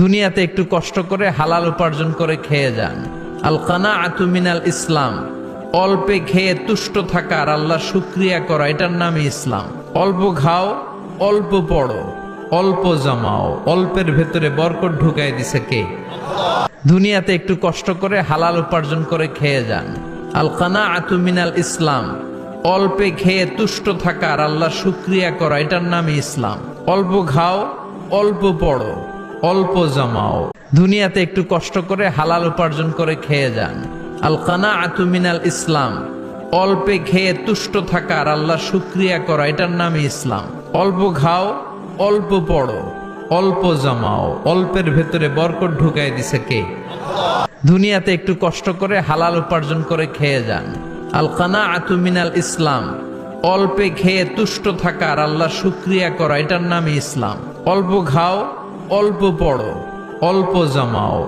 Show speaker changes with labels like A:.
A: দুনিয়াতে একটু কষ্ট করে হালাল উপার্জন করে খেয়ে যান। আল কানা আতুমিনাল ইসলাম। অল্পে খেয়ে তুষ্ট থাকা আর আল্লাহ শুক্রিয়া করা, এটার নামই ইসলাম। অল্প খাও, অল্প পড়ো, অল্প জমাও, অল্পের ভেতরে বরকত ঢুকাই দিছে কে? দুনিয়াতে একটু কষ্ট করে হালাল উপার্জন করে খেয়ে যান। আল কানা আতুমিনাল ইসলাম। অল্পে খেয়ে তুষ্ট থাকা আর আল্লাহ শুক্রিয়া করা, এটার নামই ইসলাম। অল্প খাও, অল্প পড়ো অল্প জমাও। দুনিয়াতে একটু কষ্ট করে হালাল উপার্জন করে খেয়ে যান। আল কানা আতুমিনাল ইসলাম। অল্পে খেয়ে তুষ্ট থাকা আর আল্লাহ শুক্রিয়া করা, এটার নামই ইসলাম। অল্প খাও, অল্প পড়ো, অল্প জমাও। অল্পের ভেতরে বরকট ঢুকাই দিছে কে? দুনিয়াতে একটু কষ্ট করে হালাল উপার্জন করে খেয়ে যান। আল কানা আতুমিনাল ইসলাম। অল্পে খেয়ে তুষ্ট থাকা আর আল্লাহ শুক্রিয়া করা, এটার নামই ইসলাম। অল্প খাও অল্প পড়ো অল্প জমাও।